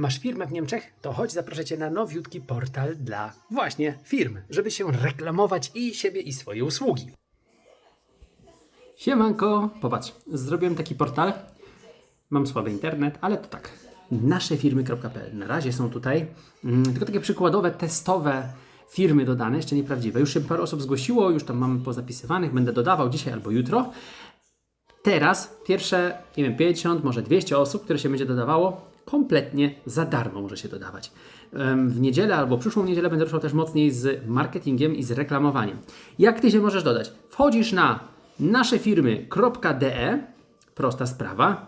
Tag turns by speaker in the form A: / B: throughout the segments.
A: Masz firmę w Niemczech? To chodź zaproszę Cię na nowiutki portal dla właśnie firm, żeby się reklamować i siebie i swoje usługi. Siemanko, popatrz, zrobiłem taki portal. Mam słaby internet, ale to tak. Naszefirmy.pl. Na razie są tutaj mm, tylko takie przykładowe, testowe firmy dodane, jeszcze nieprawdziwe. Już się parę osób zgłosiło, już tam mamy pozapisywanych, będę dodawał dzisiaj albo jutro. Teraz pierwsze, nie wiem, 50, może 200 osób, które się będzie dodawało, kompletnie za darmo może się dodawać. W niedzielę albo przyszłą niedzielę będę ruszał też mocniej z marketingiem i z reklamowaniem. Jak ty się możesz dodać? Wchodzisz na naszefirmy.de, prosta sprawa,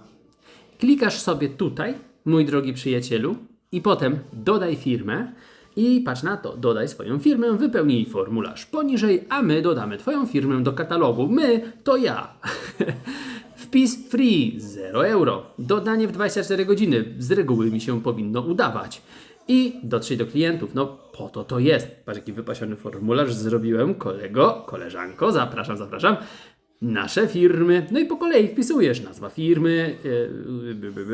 A: klikasz sobie tutaj, mój drogi przyjacielu, i potem dodaj firmę. I patrz na to, dodaj swoją firmę, wypełnij formularz poniżej, a my dodamy Twoją firmę do katalogu. My to ja. Wpis free 0 euro. Dodanie w 24 godziny. Z reguły mi się powinno udawać. I dotrzeć do klientów. No po to to jest. Patrz jaki wypasiony formularz zrobiłem. Kolego, koleżanko, zapraszam, zapraszam. Nasze firmy. No i po kolei wpisujesz nazwa firmy,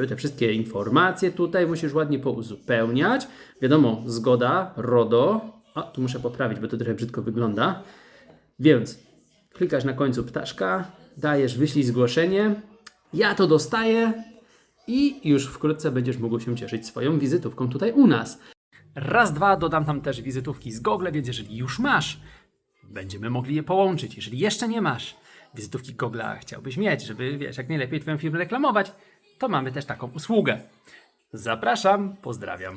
A: yy, te wszystkie informacje tutaj musisz ładnie pouzupełniać. Wiadomo, zgoda, RODO. O, tu muszę poprawić, bo to trochę brzydko wygląda. Więc klikasz na końcu ptaszka, dajesz wyślij zgłoszenie, ja to dostaję i już wkrótce będziesz mógł się cieszyć swoją wizytówką tutaj u nas. Raz, dwa, dodam tam też wizytówki z Google, więc jeżeli już masz, będziemy mogli je połączyć. Jeżeli jeszcze nie masz wizytówki Google'a, chciałbyś mieć, żeby wiesz, jak najlepiej Twoją firmę reklamować, to mamy też taką usługę. Zapraszam, pozdrawiam.